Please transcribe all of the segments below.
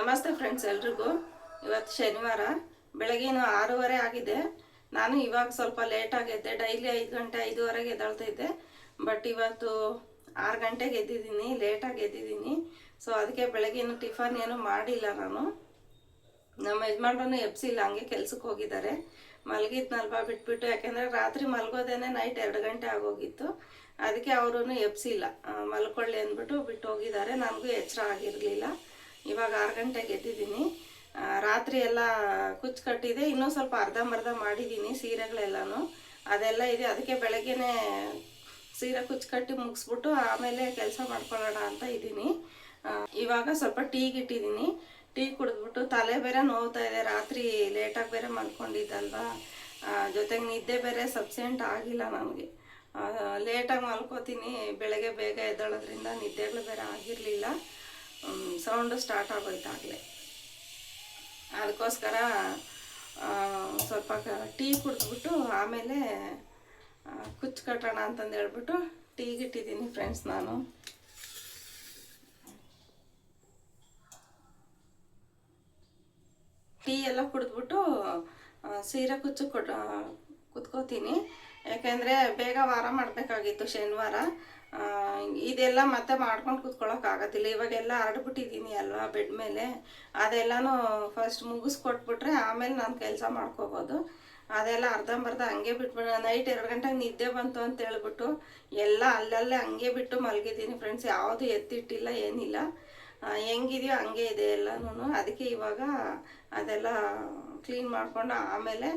ನಮಸ್ತೆ ಫ್ರೆಂಡ್ಸ್ ಎಲ್ರಿಗೂ. ಇವತ್ತು ಶನಿವಾರ ಬೆಳಗಿನ ಆರೂವರೆ ಆಗಿದೆ. ನಾನು ಇವಾಗ ಸ್ವಲ್ಪ ಲೇಟ್ ಎದ್ದೆ ಡೈಲಿ ಐದು ಗಂಟೆ ಐದುವರೆಗೆ ಎದ್ದೇಳ್ತಾ ಇದ್ದೆ. ಬಟ್ ಇವತ್ತು ಆರು ಗಂಟೆಗೆ ಎದ್ದಿದ್ದೀನಿ ಲೇಟಾಗಿ ಎದ್ದಿದ್ದೀನಿ. ಸೊ ಅದಕ್ಕೆ ಬೆಳಗಿನ ಟಿಫನ್ ಏನು ಮಾಡಿಲ್ಲ ನಾನು. ನಮ್ಮ ಯಜಮಾನ್ರನ್ನು ಎಬ್ಸಿಲ್ಲ ಹಂಗೆ ಕೆಲ್ಸಕ್ಕೆ ಹೋಗಿದ್ದಾರೆ. ಮಲಗಿದ್ನಲ್ವ ಬಿಟ್ಬಿಟ್ಟು, ಯಾಕೆಂದರೆ ರಾತ್ರಿ ಮಲಗೋದೇನೆ ನೈಟ್ ಎರಡು ಗಂಟೆ ಆಗೋಗಿತ್ತು. ಅದಕ್ಕೆ ಅವರು ಎಬ್ಸಿಲ್ಲ ಮಲ್ಕೊಳ್ಳಿ ಅಂದ್ಬಿಟ್ಟು ಬಿಟ್ಟು ಹೋಗಿದ್ದಾರೆ ನನಗೂ ಎಚ್ಚರ ಆಗಿರಲಿಲ್ಲ. ಇವಾಗ ಆರು ಗಂಟೆಗೆ ಎದ್ದಿದ್ದೀನಿ. ರಾತ್ರಿ ಎಲ್ಲ ಕುಚ್ಚು ಕಟ್ಟಿದೆ. ಇನ್ನೂ ಸ್ವಲ್ಪ ಅರ್ಧಂಬರ್ಧ ಮಾಡಿದ್ದೀನಿ ಸೀರೆಗಳೆಲ್ಲನೂ. ಅದೆಲ್ಲ ಇದೆ. ಅದಕ್ಕೆ ಬೆಳಗ್ಗೆನೇ ಸೀರೆ ಕುಚ್ಚು ಕಟ್ಟಿ ಮುಗಿಸ್ಬಿಟ್ಟು ಆಮೇಲೆ ಕೆಲಸ ಮಾಡ್ಕೊಳ್ಳೋಣ ಅಂತ ಇದ್ದೀನಿ. ಇವಾಗ ಸ್ವಲ್ಪ ಟೀಗೆ ಇಟ್ಟಿದ್ದೀನಿ ಟೀ ಕುಡಿದ್ಬಿಟ್ಟು ತಲೆ ಬೇರೆ ನೋವ್ತಾ ಇದೆ. ರಾತ್ರಿ ಲೇಟಾಗಿ ಬೇರೆ ಮಲ್ಕೊಂಡಿದ್ದಲ್ವಾ? ಜೊತೆಗೆ ನಿದ್ದೆ ಬೇರೆ ಸಬ್ಸೆಂಟ್ ಆಗಿಲ್ಲ ನನಗೆ. ಲೇಟಾಗಿ ಮಲ್ಕೋತೀನಿ. ಬೆಳಗ್ಗೆ ಬೇಗ ಎದ್ದೇಳೋದ್ರಿಂದ ನಿದ್ದೆಗಳು ಬೇರೆ ಆಗಿರಲಿಲ್ಲ. ಸೌಂಡು ಸ್ಟಾರ್ಟ್ ಆಗೋಯ್ತಾಗಲೇ. ಅದಕ್ಕೋಸ್ಕರ ಸ್ವಲ್ಪ ಟೀ ಕುಡಿದ್ಬಿಟ್ಟು ಆಮೇಲೆ ಕುಚ್ಚು ಕಟ್ಟೋಣ ಅಂತಂದು ಹೇಳ್ಬಿಟ್ಟು ಟೀಗೆ ಇಟ್ಟಿದ್ದೀನಿ ಫ್ರೆಂಡ್ಸ್ ನಾನು. ಟೀ ಎಲ್ಲ ಕುಡಿದ್ಬಿಟ್ಟು ಸೀರೆ ಕುಚ್ಚು ಕೊಟ್ಟು ಕುತ್ಕೋತೀನಿ. ಯಾಕೆಂದರೆ ಬೇಗ ವಾರ ಮಾಡಬೇಕಾಗಿತ್ತು ಶನಿವಾರ. ಇದೆಲ್ಲ ಮತ್ತೆ ಮಾಡ್ಕೊಂಡು ಕುತ್ಕೊಳ್ಳೋಕ್ಕಾಗೋದಿಲ್ಲ ಇವಾಗೆಲ್ಲ ಹರಡ್ಬಿಟ್ಟಿದ್ದೀನಿ ಅಲ್ವಾ ಬೆಡ್ ಮೇಲೆ. ಅದೆಲ್ಲನೂ ಫಸ್ಟ್ ಮುಗಿಸ್ಕೊಟ್ಬಿಟ್ರೆ ಆಮೇಲೆ ನಾನು ಕೆಲಸ ಮಾಡ್ಕೋಬೋದು. ಅದೆಲ್ಲ ಅರ್ಧಂಬರ್ಧ ಹಂಗೆ ಬಿಟ್ಬಿಡ, ನೈಟ್ ಎರಡು ಗಂಟೆಗೆ ನಿದ್ದೆ ಬಂತು ಅಂತ ಹೇಳ್ಬಿಟ್ಟು ಎಲ್ಲ ಅಲ್ಲಲ್ಲೇ ಹಂಗೆ ಬಿಟ್ಟು ಮಲಗಿದ್ದೀನಿ ಫ್ರೆಂಡ್ಸ್ ಯಾವುದು ಎತ್ತಿಟ್ಟಿಲ್ಲ, ಏನಿಲ್ಲ. ಹೆಂಗಿದೆಯೋ ಹಂಗೆ ಇದೆ ಎಲ್ಲನೂ ಅದಕ್ಕೆ ಇವಾಗ ಅದೆಲ್ಲ ಕ್ಲೀನ್ ಮಾಡಿಕೊಂಡು ಆಮೇಲೆ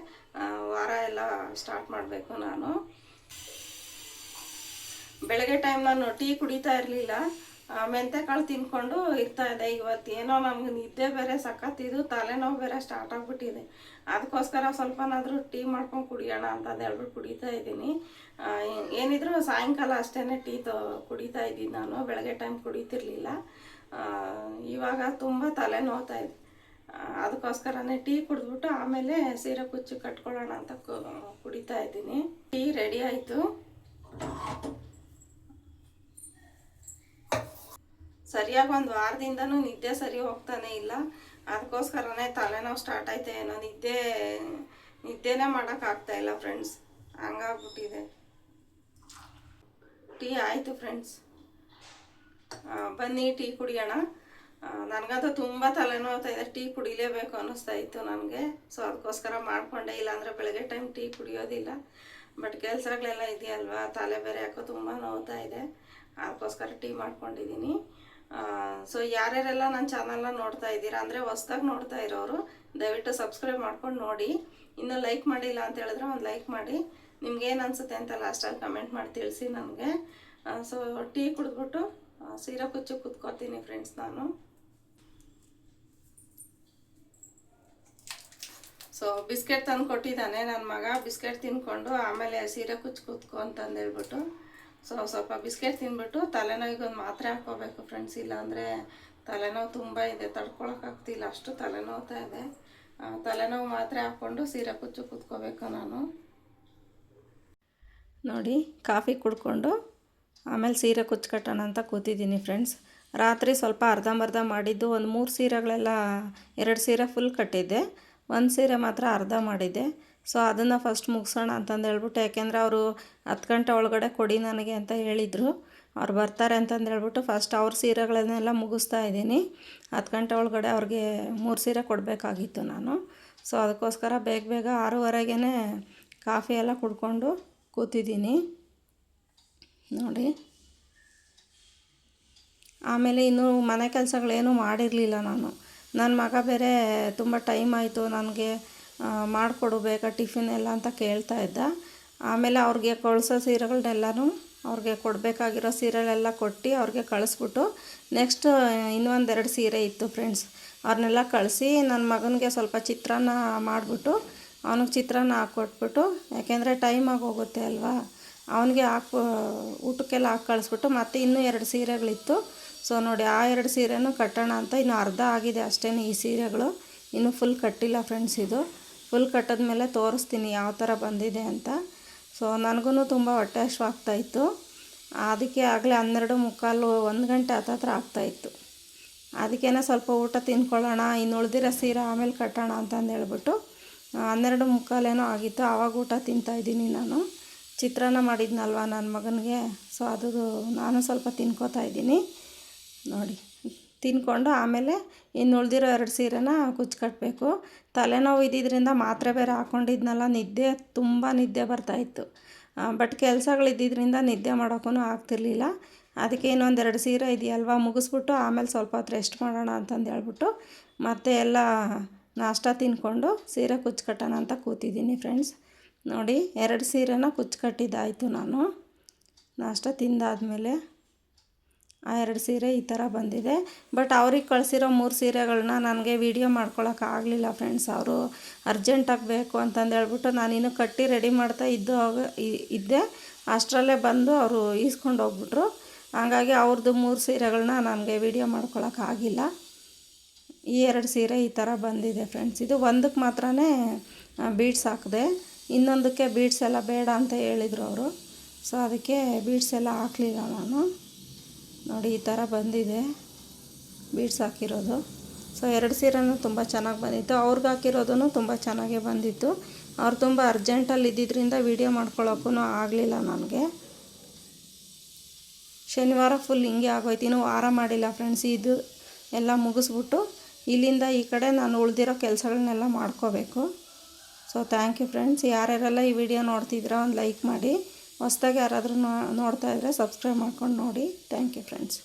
ವಾರ ಎಲ್ಲ ಸ್ಟಾರ್ಟ್ ಮಾಡಬೇಕು ನಾನು. ಬೆಳಗ್ಗೆ ಟೈಮ್ ನಾನು ಟೀ ಕುಡಿತಾ ಇರಲಿಲ್ಲ. ಮೆಂತೆಕಾಳು ತಿನ್ಕೊಂಡು ಇರ್ತಾ ಇದೆ ಇವತ್ತು ಏನೋ ನಮ್ಗೆ ನಿದ್ದೆ ಬೇರೆ ಸಖತ್ತಿದು ತಲೆನೋವು ಬೇರೆ ಸ್ಟಾರ್ಟ್ ಆಗಿಬಿಟ್ಟಿದೆ. ಅದಕ್ಕೋಸ್ಕರ ಸ್ವಲ್ಪನಾದರೂ ಟೀ ಮಾಡ್ಕೊಂಡು ಕುಡಿಯೋಣ ಅಂತ ಹೇಳ್ಬಿಟ್ಟು ಕುಡಿತಾ ಇದ್ದೀನಿ. ಏನಿದ್ರು ಸಾಯಂಕಾಲ ಅಷ್ಟೇ ಟೀ ತೊ, ಕುಡಿತಾ ಇದ್ದೀನಿ ನಾನು. ಬೆಳಗ್ಗೆ ಟೈಮ್ ಕುಡಿತಿರ್ಲಿಲ್ಲ. ಇವಾಗ ತುಂಬ ತಲೆ ನೋವ್ತಾ ಇದೆ. ಅದಕ್ಕೋಸ್ಕರನೇ ಟೀ ಕುಡಿದ್ಬಿಟ್ಟು ಆಮೇಲೆ ಸೀರೆ ಕುಚ್ಚು ಕಟ್ಕೊಳ್ಳೋಣ ಅಂತ ಕುಡಿತಾ ಇದ್ದೀನಿ. ಟೀ ರೆಡಿ ಆಯಿತು. ಸರಿಯಾಗಿ ಒಂದು ವಾರದಿಂದನೂ ನಿದ್ದೆ ಸರಿ ಹೋಗ್ತಾನೆ ಇಲ್ಲ. ಅದಕ್ಕೋಸ್ಕರನೇ ತಲೆನೋವು ಸ್ಟಾರ್ಟ್ ಆಯ್ತೆ ಏನೋ ನಿದ್ದೆ, ನಿದ್ದೆನೇ ಮಾಡೋಕ್ಕಾಗ್ತಾ ಇಲ್ಲ ಫ್ರೆಂಡ್ಸ್ ಹಂಗಾಗ್ಬಿಟ್ಟಿದೆ. ಟೀ ಆಯಿತು ಫ್ರೆಂಡ್ಸ್ ಬನ್ನಿ ಟೀ ಕುಡಿಯೋಣ. ನನಗಂತೂ ತುಂಬ ತಲೆನೋವ್ತಾ ಇದೆ. ಟೀ ಕುಡಿಲೇಬೇಕು ಅನ್ನಿಸ್ತಾ ಇತ್ತು ನನಗೆ. ಸೊ ಅದಕ್ಕೋಸ್ಕರ ಮಾಡಿಕೊಂಡೆ. ಇಲ್ಲಾಂದರೆ ಬೆಳಗ್ಗೆ ಟೈಮ್ ಟೀ ಕುಡಿಯೋದಿಲ್ಲ. ಬಟ್ ಕೆಲಸಗಳೆಲ್ಲ ಇದೆಯಲ್ವಾ? ತಲೆ ಬೇರೆ ಯಾಕೋ ತುಂಬ ನೋವ್ತಾ ಇದೆ. ಅದಕ್ಕೋಸ್ಕರ ಟೀ ಮಾಡ್ಕೊಂಡಿದ್ದೀನಿ. ಸೊ ಯಾರ್ಯಾರೆಲ್ಲ ನನ್ನ ಚಾನಲ್ನ ನೋಡ್ತಾ ಇದ್ದೀರಾ ಅಂದರೆ ಹೊಸ್ದಾಗಿ ನೋಡ್ತಾ ಇರೋರು, ದಯವಿಟ್ಟು ಸಬ್ಸ್ಕ್ರೈಬ್ ಮಾಡ್ಕೊಂಡು ನೋಡಿ. ಇನ್ನೂ ಲೈಕ್ ಮಾಡಿಲ್ಲ ಅಂತ ಹೇಳಿದ್ರೆ ಒಂದು ಲೈಕ್ ಮಾಡಿ. ನಿಮ್ಗೇನು ಅನಿಸುತ್ತೆ ಅಂತ ಲಾಸ್ಟಲ್ಲಿ ಕಮೆಂಟ್ ಮಾಡಿ ತಿಳಿಸಿ ನನಗೆ. ಸೊ ಟೀ ಕುಡಿದ್ಬಿಟ್ಟು ಸೀರೆ ಕುಚ್ಚು ಕುತ್ಕೋತೀನಿ ಫ್ರೆಂಡ್ಸ್ ನಾನು. ಸೊ ಬಿಸ್ಕೆಟ್ ತಂದು ಕೊಟ್ಟಿದ್ದಾನೆ ನನ್ನ ಮಗ. ಬಿಸ್ಕೆಟ್ ತಿನ್ಕೊಂಡು ಆಮೇಲೆ ಸೀರೆ ಕುಚ್ಚು ಕುತ್ಕೊ ಅಂತಂದು ಹೇಳ್ಬಿಟ್ಟು. ಸೊ ಸ್ವಲ್ಪ ಬಿಸ್ಕೆಟ್ ತಿನ್ಬಿಟ್ಟು ತಲೆನೋವಿಗೆ ಒಂದು ಮಾತ್ರೆ ಹಾಕೋಬೇಕು ಫ್ರೆಂಡ್ಸ್. ಇಲ್ಲಾಂದರೆ ತಲೆನೋವು ತುಂಬ ಇದೆ ತಡ್ಕೊಳಕ್ಕಾಗ್ತಿಲ್ಲ ಅಷ್ಟು ತಲೆನೋವ್ತಾ ಇದೆ. ತಲೆನೋವು ಮಾತ್ರೆ ಹಾಕ್ಕೊಂಡು ಸೀರೆ ಕುಚ್ಚು ಕುತ್ಕೋಬೇಕು ನಾನು. ನೋಡಿ, ಕಾಫಿ ಕುಡ್ಕೊಂಡು ಆಮೇಲೆ ಸೀರೆ ಕುಚ್ಚು ಕಟ್ಟೋಣ ಅಂತ ಕೂತಿದ್ದೀನಿ ಫ್ರೆಂಡ್ಸ್. ರಾತ್ರಿ ಸ್ವಲ್ಪ ಅರ್ಧಂಬರ್ಧ ಮಾಡಿದ್ದು, ಒಂದು ಮೂರು ಸೀರೆಗಳೆಲ್ಲ ಎರಡು ಸೀರೆ ಫುಲ್ ಕಟ್ಟಿದ್ದೆ. ಒಂದು ಸೀರೆ ಮಾತ್ರ ಅರ್ಧ ಮಾಡಿದ್ದೆ. ಸೊ ಅದನ್ನು ಫಸ್ಟ್ ಮುಗಿಸೋಣ ಅಂತಂದು ಹೇಳ್ಬಿಟ್ಟು, ಯಾಕೆಂದರೆ ಅವರು ಹತ್ತು ಗಂಟೆ ಒಳಗಡೆ ಕೊಡಿ ನನಗೆ ಅಂತ ಹೇಳಿದರು. ಅವ್ರು ಬರ್ತಾರೆ ಅಂತಂದು ಹೇಳ್ಬಿಟ್ಟು ಫಸ್ಟ್ ಅವ್ರ ಸೀರೆಗಳನ್ನೆಲ್ಲ ಮುಗಿಸ್ತಾ ಇದ್ದೀನಿ. ಹತ್ತು ಗಂಟೆ ಒಳಗಡೆ ಅವ್ರಿಗೆ ಮೂರು ಸೀರೆ ಕೊಡಬೇಕಾಗಿತ್ತು ನಾನು. ಸೊ ಅದಕ್ಕೋಸ್ಕರ ಬೇಗ ಬೇಗ ಆರೂವರೆಗೇ ಕಾಫಿ ಎಲ್ಲ ಕುಡ್ಕೊಂಡು ಕೂತಿದ್ದೀನಿ. ನೋಡಿ. ಆಮೇಲೆ ಇನ್ನೂ ಮನೆ ಕೆಲಸಗಳೇನು ಮಾಡಿರಲಿಲ್ಲ ನಾನು. ನನ್ನ ಮಗ ಬೇರೆ ತುಂಬ ಟೈಮ್ ಆಯಿತು. ನನಗೆ ಮಾಡಿಕೊಡು, ಬೇಗ ಟಿಫಿನ್ ಎಲ್ಲ ಅಂತ ಕೇಳ್ತಾ ಇದ್ದ. ಆಮೇಲೆ ಅವ್ರಿಗೆ ಕಳಿಸೋ ಸೀರೆಗಳನ್ನೆಲ್ಲನೂ ಅವ್ರಿಗೆ ಕೊಡಬೇಕಾಗಿರೋ ಸೀರೆಗಳೆಲ್ಲ ಕೊಟ್ಟು ಅವ್ರಿಗೆ ಕಳಿಸ್ಬಿಟ್ಟು ನೆಕ್ಸ್ಟ್ ಇನ್ನೊಂದೆರಡು ಸೀರೆ ಇತ್ತು ಫ್ರೆಂಡ್ಸ್ ಅವ್ರನ್ನೆಲ್ಲ ಕಳಿಸಿ ನನ್ನ ಮಗನಿಗೆ ಸ್ವಲ್ಪ ಚಿತ್ರಾನ್ನ ಮಾಡಿಬಿಟ್ಟು ಅವನಿಗೆ ಚಿತ್ರಾನ್ನ ಹಾಕ್ಕೊಟ್ಬಿಟ್ಟು, ಯಾಕೆಂದರೆ ಟೈಮ್ ಆಗೋಗುತ್ತೆ ಅಲ್ವಾ? ಅವನಿಗೆ ಹಾಕಿ ಊಟಕ್ಕೆಲ್ಲ ಹಾಕಿ ಕಳಿಸ್ಬಿಟ್ಟು ಮತ್ತೆ ಇನ್ನೂ ಎರಡು ಸೀರೆಗಳಿತ್ತು. ಸೊ ನೋಡಿ, ಆ ಎರಡು ಸೀರೆನೂ ಕಟ್ಟೋಣ ಅಂತ ಇನ್ನು ಅರ್ಧ ಆಗಿದೆ ಅಷ್ಟೇ ಈ ಸೀರೆಗಳು. ಇನ್ನೂ ಫುಲ್ ಕಟ್ಟಿಲ್ಲ ಫ್ರೆಂಡ್ಸ್ ಇದು. ಫುಲ್ ಕಟ್ಟಿದ್ಮೇಲೆ ತೋರಿಸ್ತೀನಿ ಯಾವ ಥರ ಬಂದಿದೆ ಅಂತ. ಸೊ ನನಗೂ ತುಂಬ ಹೊಟ್ಟೆ ಹಶ್ವು ಆಗ್ತಾಯಿತ್ತು ಅದಕ್ಕೆ ಆಗಲೇ ಹನ್ನೆರಡು ಮುಕ್ಕಾಲು ಒಂದು ಗಂಟೆ ಹತ್ತತ್ರ ಆಗ್ತಾಯಿತ್ತು ಅದಕ್ಕೇನೆ ಸ್ವಲ್ಪ ಊಟ ತಿನ್ಕೊಳ್ಳೋಣ ಇನ್ನು ಉಳಿದಿರೋ ಸೀರೆ ಆಮೇಲೆ ಕಟ್ಟೋಣ ಅಂತಂದು ಹೇಳ್ಬಿಟ್ಟು ಹನ್ನೆರಡು ಮುಕ್ಕಾಲೇನೋ ಆಗಿತ್ತು. ಆವಾಗ ಊಟ ತಿಂತಾಯಿದ್ದೀನಿ ನಾನು. ಚಿತ್ರಾನ್ನ ಮಾಡಿದ್ನಲ್ವ ನನ್ನ ಮಗನಿಗೆ? ಸೊ ಅದು ನಾನು ಸ್ವಲ್ಪ ತಿನ್ಕೋತಾ ಇದ್ದೀನಿ. ನೋಡಿ. ತಿನ್ಕೊಂಡು ಆಮೇಲೆ ಇನ್ನು ಉಳಿದಿರೋ ಎರಡು ಸೀರೆನ ಕುಚ್ಚು ಕಟ್ಟಬೇಕು ತಲೆನೋವು ಇದ್ದಿದ್ದರಿಂದ ಮಾತ್ರೆ ಬೇರೆ ಹಾಕ್ಕೊಂಡಿದ್ನಲ್ಲ ನಿದ್ದೆ ತುಂಬ ನಿದ್ದೆ ಬರ್ತಾಯಿತ್ತು ಬಟ್ ಕೆಲಸಗಳಿದ್ದಿದ್ದರಿಂದ ನಿದ್ದೆ ಮಾಡೋಕ್ಕೂ ಆಗ್ತಿರ್ಲಿಲ್ಲ. ಅದಕ್ಕೆ ಇನ್ನೊಂದೆರಡು ಸೀರೆ ಇದೆಯಲ್ವ, ಮುಗಿಸ್ಬಿಟ್ಟು ಆಮೇಲೆ ಸ್ವಲ್ಪ ಹೊತ್ತು ರೆಸ್ಟ್ ಮಾಡೋಣ ಅಂತಂದು ಹೇಳ್ಬಿಟ್ಟು ಮತ್ತೆ ಎಲ್ಲ ನಾಷ್ಟ ತಿನ್ಕೊಂಡು ಸೀರೆ ಕುಚ್ಚು ಕಟ್ಟೋಣ ಅಂತ ಕೂತಿದ್ದೀನಿ ಫ್ರೆಂಡ್ಸ್ ನೋಡಿ, ಎರಡು ಸೀರೆನ ಕುಚ್ಚು ಕಟ್ಟಿದ್ದಾಯಿತು ನಾನು. ನಾಷ್ಟ ತಿಂದಾದಮೇಲೆ. ಆ ಎರಡು ಸೀರೆ ಈ ಥರ ಬಂದಿದೆ. ಬಟ್ ಅವ್ರಿಗೆ ಕಳಿಸಿರೋ ಮೂರು ಸೀರೆಗಳನ್ನ ನನಗೆ ವೀಡಿಯೋ ಮಾಡ್ಕೊಳಕ್ಕೆ ಆಗಲಿಲ್ಲ ಫ್ರೆಂಡ್ಸ್. ಅವರು ಅರ್ಜೆಂಟಾಗಿ ಬೇಕು ಅಂತಂದು ಹೇಳ್ಬಿಟ್ಟು ನಾನಿನ್ನು ಕಟ್ಟಿ ರೆಡಿ ಮಾಡ್ತಾ ಇದ್ದು ಇದ್ದೆ. ಅಷ್ಟರಲ್ಲೇ ಬಂದು ಅವರು ಈಸ್ಕೊಂಡು ಹೋಗ್ಬಿಟ್ರು. ಹಾಗಾಗಿ ಅವ್ರದ್ದು ಮೂರು ಸೀರೆಗಳನ್ನ ನನಗೆ ವೀಡಿಯೋ ಮಾಡ್ಕೊಳಕ್ಕೆ ಆಗಿಲ್ಲ. ಈ ಎರಡು ಸೀರೆ ಈ ಥರ ಬಂದಿದೆ ಫ್ರೆಂಡ್ಸ್. ಇದು ಒಂದಕ್ಕೆ ಮಾತ್ರ ಬೀಡ್ಸ್ ಹಾಕಿದೆ. ಇನ್ನೊಂದಕ್ಕೆ ಬೀಡ್ಸ್ ಎಲ್ಲ ಬೇಡ ಅಂತ ಹೇಳಿದರು ಅವರು. ಸೊ ಅದಕ್ಕೆ ಬೀಡ್ಸ್ ಎಲ್ಲ ಹಾಕಲಿಲ್ಲ ನಾನು. ನೋಡಿ, ಈ ಥರ ಬಂದಿದೆ. ಬೀಡ್ಸ್ ಹಾಕಿರೋದು. ಸೊ ಎರಡು ಸೀರೆನೂ ತುಂಬ ಚೆನ್ನಾಗಿ ಬಂದಿತ್ತು. ಅವ್ರಿಗೆ ಹಾಕಿರೋದೂ ತುಂಬ ಚೆನ್ನಾಗೇ ಬಂದಿತ್ತು. ಅವ್ರು ತುಂಬ ಅರ್ಜೆಂಟಲ್ಲಿ ಇದ್ದಿದ್ದರಿಂದ ವೀಡಿಯೋ ಮಾಡ್ಕೊಳ್ಳೋಕ್ಕೂ ಆಗಲಿಲ್ಲ ನನಗೆ. ಶನಿವಾರ ಫುಲ್ ಹಿಂಗೆ ಆಗೋಯ್ತು. ಇನ್ನೂ ವಾರ ಮಾಡಿಲ್ಲ ಫ್ರೆಂಡ್ಸ್ ಇದು ಎಲ್ಲ ಮುಗಿಸ್ಬಿಟ್ಟು ಇಲ್ಲಿಂದ ಈ ಕಡೆ ನಾನು ಉಳಿದಿರೋ ಕೆಲಸಗಳನ್ನೆಲ್ಲ ಮಾಡ್ಕೋಬೇಕು. ಸೊ ಥ್ಯಾಂಕ್ ಯು ಫ್ರೆಂಡ್ಸ್ ಯಾರ್ಯಾರೆಲ್ಲ ಈ ವಿಡಿಯೋ ನೋಡ್ತಿದ್ದೀರಾ ಒಂದು ಲೈಕ್ ಮಾಡಿ. ಹೊಸ್ದಾಗಿ ಯಾರಾದರೂ ನೋಡ್ತಾ ಇದ್ದರೆ ಸಬ್ಸ್ಕ್ರೈಬ್ ಮಾಡ್ಕೊಂಡು ನೋಡಿ. Thank you friends